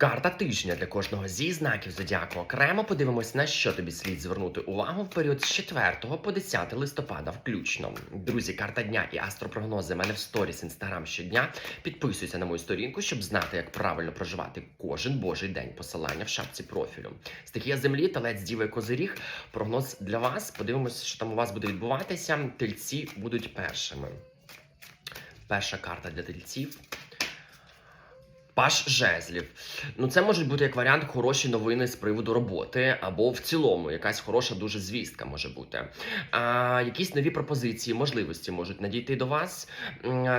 Карта тижня для кожного зі знаків зодіаку. Окремо подивимось, на що тобі слід звернути увагу в період з 4 по 10 листопада, включно. Друзі, карта дня і астропрогнози в мене в сторіс інстаграм щодня. Підписуйся на мою сторінку, щоб знати, як правильно проживати кожен божий день. Посилання в шапці профілю. Стихія землі, талець діви козиріг. Прогноз для вас. Подивимось, що там у вас буде відбуватися. Тельці будуть першими. Перша карта для тельців. Паш жезлів. Ну, це можуть бути як варіант хороші новини з приводу роботи, або в цілому якась хороша дуже звістка може бути. А, якісь нові пропозиції, можливості можуть надійти до вас.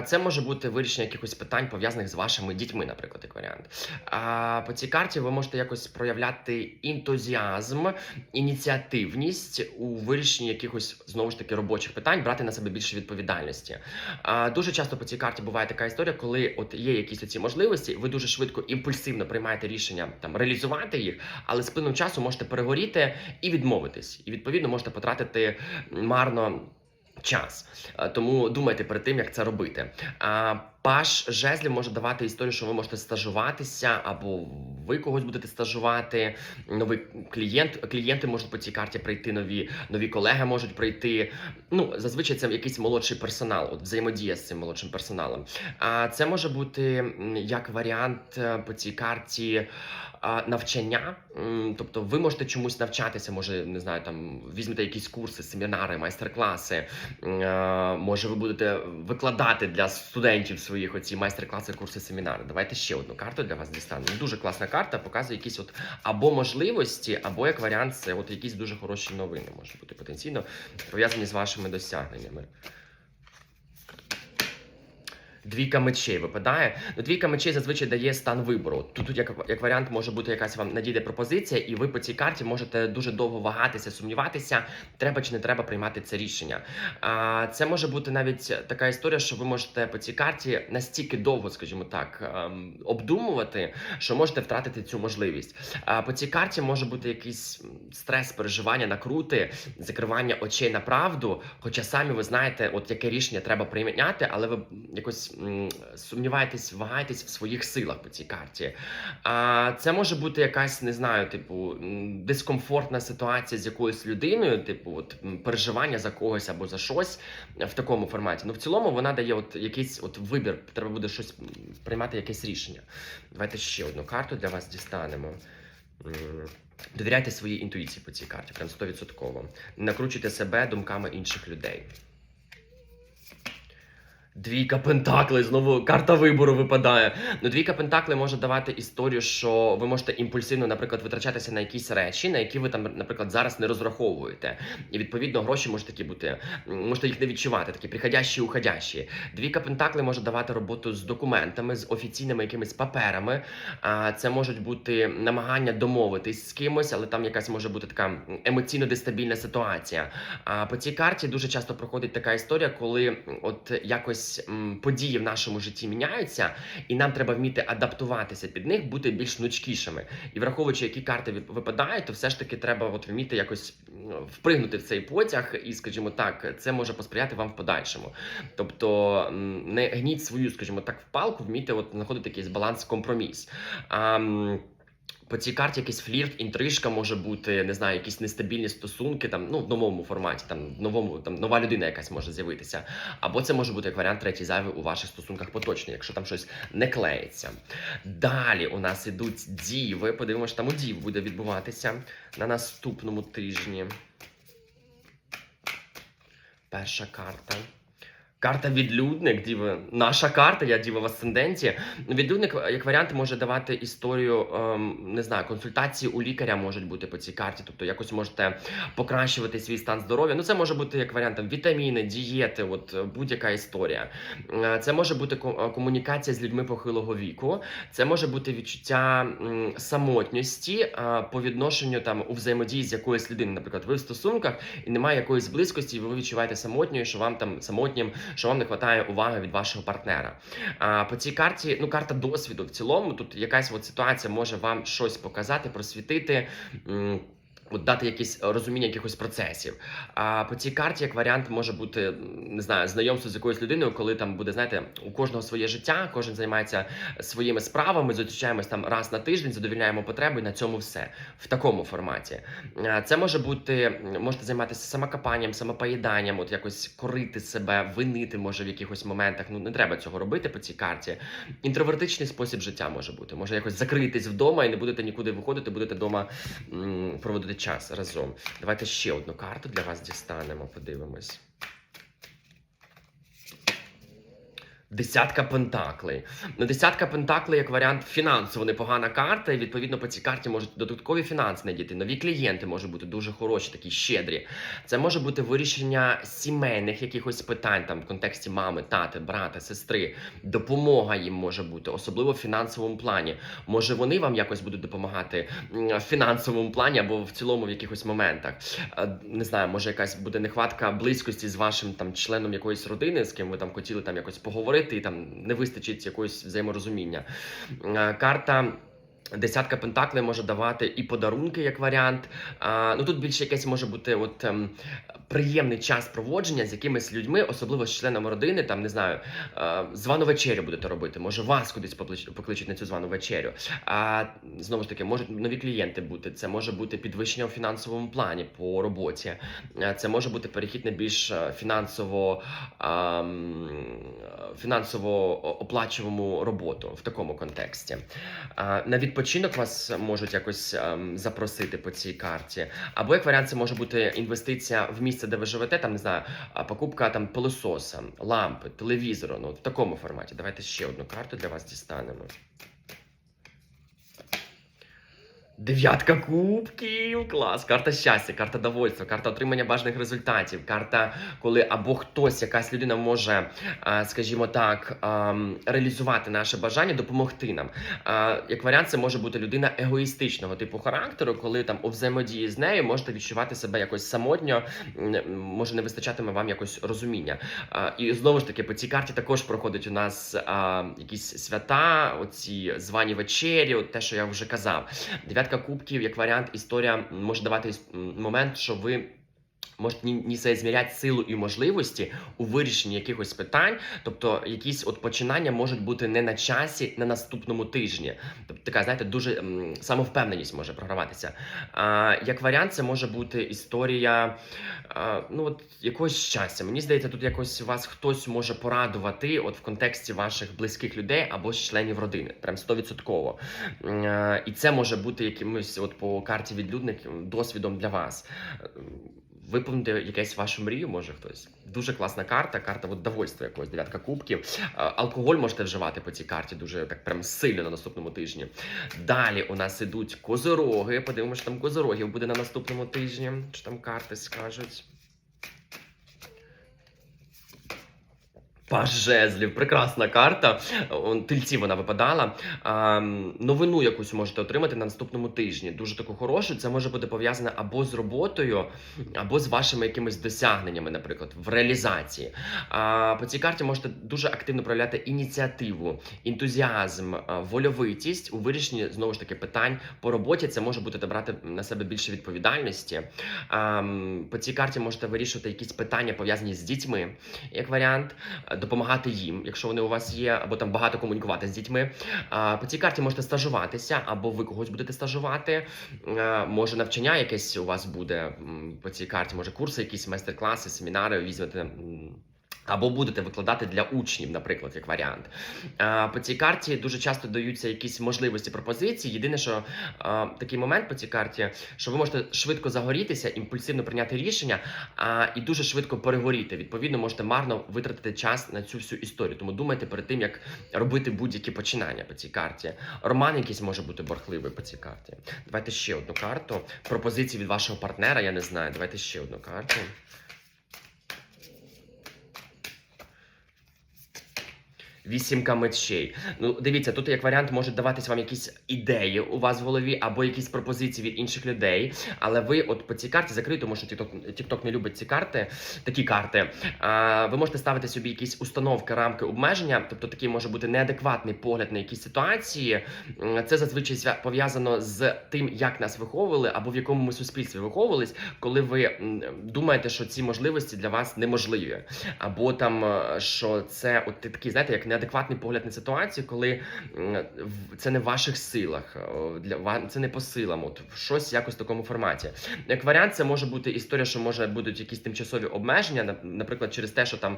Це може бути вирішення якихось питань, пов'язаних з вашими дітьми, наприклад, як варіант. А, по цій карті ви можете якось проявляти ентузіазм, ініціативність у вирішенні якихось знову ж таки робочих питань, брати на себе більше відповідальності. А, дуже часто по цій карті буває така історія, коли от є якісь оці можливості, ви дуже швидко імпульсивно приймаєте рішення там реалізувати їх, але з плином часу можете перегоріти і відмовитись. І відповідно можете потратити марно. Час Е, тому думайте перед тим, як це робити. Паш жезлів може давати історію, що ви можете стажуватися, або ви когось будете стажувати. Новий клієнт, клієнти можуть по цій карті прийти нові, нові колеги можуть прийти. Ну зазвичай це якийсь молодший персонал, от взаємодія з цим молодшим персоналом. А це може бути як варіант е, по цій карті. Навчання, тобто ви можете чомусь навчатися, може не знаю, там візьмете якісь курси, семінари, майстер-класи. Е, Може, ви будете викладати для студентів своїх оці майстер-класи, курси, семінари. Давайте ще одну карту для вас дістану. Дуже класна карта, показує якісь от або можливості, або як варіант, це от якісь дуже хороші новини можуть бути потенційно пов'язані з вашими досягненнями. Двійка мечей випадає. Ну, двійка мечей зазвичай дає стан вибору. Тут, тут як, як варіант може бути якась вам надійде пропозиція, і ви по цій карті можете дуже довго вагатися, сумніватися, треба чи не треба приймати це рішення. А, це може бути навіть така історія, що ви можете по цій карті настільки довго, скажімо так, ем, обдумувати, що можете втратити цю можливість. А, по цій карті може бути якийсь стрес, переживання, накрути, закривання очей на правду. Хоча самі ви знаєте, от яке рішення треба прийняти, але ви якось сумніваєтесь, вагаєтесь в своїх силах по цій карті. А це може бути якась, не знаю, типу, дискомфортна ситуація з якоюсь людиною, типу, от переживання за когось або за щось в такому форматі. Ну, в цілому вона дає от якийсь от вибір, треба буде щось приймати, якесь рішення. Давайте ще одну карту для вас дістанемо. Довіряйте своїй інтуїції по цій карті, прям 100%. Не накручуйте себе думками інших людей. Двійка Пентаклей, знову карта вибору випадає. Ну, двійка Пентаклей може давати історію, що ви можете імпульсивно, наприклад, витрачатися на якісь речі, на які ви там, наприклад, зараз не розраховуєте. І відповідно гроші можуть такі бути, можете їх не відчувати, такі приходящі, уходящі. Двійка Пентаклей може давати роботу з документами, з офіційними якимись паперами. А це можуть бути намагання домовитись з кимось, але там якась може бути така емоційно дестабільна ситуація. А по цій карті дуже часто проходить така історія, коли от якось м, події в нашому житті міняються, і нам треба вміти адаптуватися під них, бути більш гнучкішими. І враховуючи, які карти випадають, то все ж таки треба от вміти якось м, впригнути в цей потяг, і, скажімо так, це може посприяти вам в подальшому. Тобто не гніть свою, скажімо так, в палку, вмійте от знаходити якийсь баланс, компроміс. А, по цій карті якийсь флірт, інтрижка може бути, не знаю, якісь нестабільні стосунки, там ну в новому форматі, там в новому там нова людина якась може з'явитися. Або це може бути як варіант третій зайвий у ваших стосунках поточний, якщо там щось не клеїться. Далі у нас ідуть діви. Подивимося, там у дів буде відбуватися на наступному тижні. Перша карта. Карта відлюдник, діви. Наша карта, я діва в асценденті. Відлюдник, як варіант, може давати історію, ем, не знаю, консультації у лікаря можуть бути по цій карті. Тобто якось можете покращувати свій стан здоров'я. Ну, це може бути як варіант там, вітаміни, дієти, от е, будь-яка історія. Е, Це може бути е, комунікація з людьми похилого віку. Це може бути відчуття самотності е, по відношенню там у взаємодії з якоюсь людиною. Наприклад, ви в стосунках і немає якоїсь близькості, і ви відчуваєте самотньою, що вам там самотнім, що вам не вистачає уваги від вашого партнера. А по цій карті, ну карта досвіду в цілому, тут якась от ситуація може вам щось показати, просвітити. От дати якесь розуміння якихось процесів. А по цій карті, як варіант, може бути не знаю, знайомство з якоюсь людиною, коли там буде, знаєте, у кожного своє життя, кожен займається своїми справами, зустрічаємось там раз на тиждень, задовільняємо потреби, і на цьому все в такому форматі. Це може бути, можете займатися самокопанням, самопоїданням, от якось корити себе, винити може в якихось моментах. Ну не треба цього робити по цій карті. Інтровертичний спосіб життя може бути. Може якось закритись вдома і не будете нікуди виходити, будете вдома проводити час разом. Давайте ще одну карту для вас дістанемо, подивимось. Десятка пентаклей. Ну, десятка пентаклей як варіант фінансово непогана карта, і відповідно по цій карті можуть додаткові фінанси надійти. Нові клієнти можуть бути дуже хороші, такі щедрі. Це може бути вирішення сімейних якихось питань там в контексті мами, тати, брата, сестри. Допомога їм може бути, особливо в фінансовому плані. Може, вони вам якось будуть допомагати в фінансовому плані або в цілому в якихось моментах. Е, Не знаю, може якась буде нехватка близькості з вашим там членом якоїсь родини, з ким ви там хотіли там якось поговорити, і там не вистачить якогось взаєморозуміння. Е, Карта. Десятка пентаклей може давати і подарунки як варіант. А, ну тут більше якесь може бути от ем, приємний час проводження з якимись людьми, особливо з членами родини. Там не знаю, е, звану вечерю будете робити. Може вас кудись поклич- покличуть на цю звану вечерю. А знову ж таки, можуть нові клієнти бути. Це може бути підвищення у фінансовому плані по роботі. Це може бути перехід на більш е, фінансово ам, фінансово оплачувому роботу в такому контексті. А, На відпочинок вас можуть якось ем, запросити по цій карті. Або як варіант, це може бути інвестиція в місце, де ви живете, там не знаю, покупка там пилососа, лампи, телевізору. Ну в такому форматі. Давайте ще одну карту для вас дістанемо. Дев'ятка кубків, клас, карта щастя, карта довольства, карта отримання бажаних результатів, карта, коли або хтось, якась людина може, скажімо так, реалізувати наше бажання, допомогти нам. Як варіант, це може бути людина егоїстичного типу характеру, коли там у взаємодії з нею можете відчувати себе якось самотньо, може не вистачатиме вам якось розуміння. І знову ж таки, по цій карті також проходить у нас якісь свята, оці звані вечері, от те, що я вже казав. Дев'ятка кубків, як варіант, історія може давати момент, що ви. Можете ні, соізміряти силу і можливості у вирішенні якихось питань, тобто якісь от починання можуть бути не на часі на наступному тижні. Тобто така, знаєте, дуже м, самовпевненість може програватися. А, як варіант, це може бути історія а, ну, от, якогось щастя. Мені здається, тут якось вас хтось може порадувати от в контексті ваших близьких людей або членів родини. Прям 100%. М, е, І це може бути якимось от по карті відлюдник досвідом для вас. Виповнити якесь вашу мрію, може хтось. Дуже класна карта, карта от якогось, дев'ятка кубків. Е, Алкоголь можете вживати по цій карті дуже так прям сильно на наступному тижні. Далі у нас ідуть козороги. Подивимося, що там козорогів буде на наступному тижні. Що там карти скажуть. Паж жезлів, прекрасна карта. Тильці вона випадала. А, новину якусь можете отримати на наступному тижні. Дуже таку хорошу. Це може бути пов'язане або з роботою, або з вашими якимись досягненнями, наприклад, в реалізації. А, по цій карті можете дуже активно проявляти ініціативу, ентузіазм, вольовитість у вирішенні знову ж таки питань по роботі. Це може бути брати на себе більше відповідальності. А, по цій карті можете вирішувати якісь питання пов'язані з дітьми, як варіант допомагати їм, якщо вони у вас є, або там багато комунікувати з дітьми. По цій карті можете стажуватися, або ви когось будете стажувати. Може, навчання якесь у вас буде по цій карті, може курси, якісь майстер-класи, семінари візьмете. Або будете викладати для учнів, наприклад, як варіант. А, По цій карті дуже часто даються якісь можливості пропозиції. Єдине, що такий момент по цій карті, що ви можете швидко загорітися, імпульсивно прийняти рішення, і дуже швидко перегоріти. Відповідно, можете марно витратити час на цю всю історію. Тому думайте перед тим, як робити будь-які починання по цій карті. Роман якийсь може бути борхливий по цій карті. Давайте ще одну карту. Пропозиції від вашого партнера, я не знаю. Давайте ще одну карту. Вісімка мечей. Ну, дивіться, тут як варіант можуть даватись вам якісь ідеї у вас в голові або якісь пропозиції від інших людей. Але ви от по цій карті закрию, тому що TikTok, не любить ці карти, такі карти. А, ви можете ставити собі якісь установки, рамки, обмеження, тобто такий може бути неадекватний погляд на якісь ситуації. Це зазвичай пов'язано з тим, як нас виховували, або в якому ми суспільстві виховувались, коли ви думаєте, що ці можливості для вас неможливі, або там е, що це от такий, знаєте, як неадекватний погляд на ситуацію, коли це не в ваших силах, е, для це не по силам, от щось якось в такому форматі. Як варіант, це може бути історія, що може будуть якісь тимчасові обмеження, наприклад, через те, що там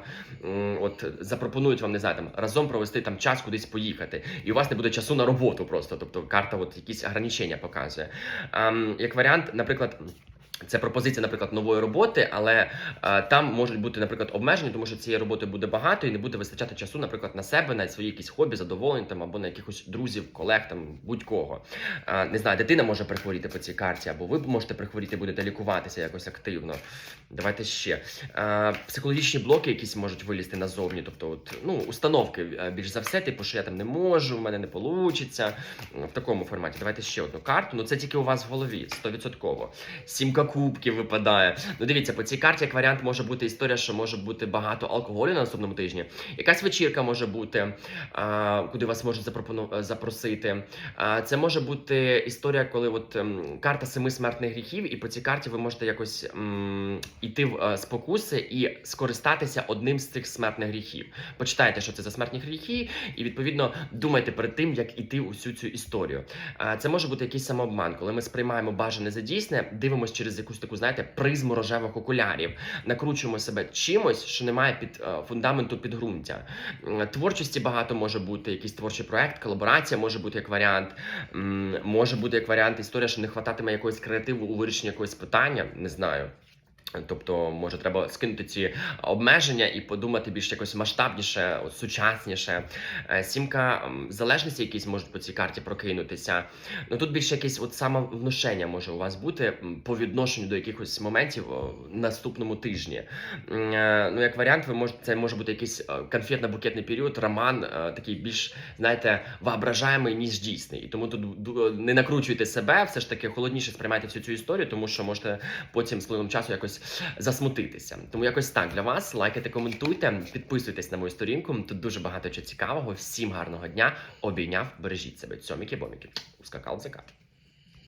от запропонують вам не знаю, там разом провести там час кудись поїхати, і у вас не буде часу на роботу просто. Тобто карта от якісь ограничення показує. Як варіант, наприклад. Це пропозиція, наприклад, нової роботи, але е, там можуть бути, наприклад, обмеження, тому що цієї роботи буде багато і не буде вистачати часу, наприклад, на себе, на свої якісь хобі, задоволення там або на якихось друзів, колег, там будь-кого. Е, не знаю, дитина може прихворіти по цій карті, або ви можете прихворіти, будете лікуватися якось активно. Давайте ще. Е, психологічні блоки якісь можуть вилізти назовні, тобто, от, ну, установки е, більш за все, типу, що я там не можу, в мене не вийде. В такому форматі. Давайте ще одну карту. Ну це тільки у вас в голові, 100%. Сімка кубків випадає. Ну дивіться, по цій карті як варіант може бути історія, що може бути багато алкоголю на наступному тижні. Якась вечірка може бути, а, куди вас можуть запросити. А, це може бути історія, коли от ем, карта семи смертних гріхів, і по цій карті ви можете якось м, іти в е, спокуси і скористатися одним з цих смертних гріхів. Почитайте, що це за смертні гріхи, і відповідно думайте перед тим, як іти у всю цю історію. А, Це може бути якийсь самообман, коли ми сприймаємо бажане за дійсне, дивимося через якусь таку, знаєте, призму рожевих окулярів, накручуємо себе чимось, що немає під е, фундаменту підґрунтя. Творчості багато може бути, якийсь творчий проект, колаборація може бути як варіант. Може бути як варіант історія, що не хвататиме якогось креативу у вирішенні якогось питання, не знаю. Тобто, може, треба скинути ці обмеження і подумати більш якось масштабніше, сучасніше. Е, Сімка залежності якісь можуть по цій карті прокинутися. Ну тут більше якесь от самовнушення може у вас бути по відношенню до якихось моментів в наступному тижні. Е, Ну, як варіант, ви можете це може бути якийсь е, конфетно-букетний період, роман, такий більш, знаєте, воображаємий, ніж дійсний. І тому тут не накручуйте себе, все ж таки холодніше сприймайте всю цю історію, тому що можете потім з часу якось засмутитися. Тому якось так для вас. Лайкайте, коментуйте, підписуйтесь на мою сторінку. Тут дуже багато чого цікавого. Всім гарного дня. Обійняв, бережіть себе. Цьоміки-боміки. Ускакал закат.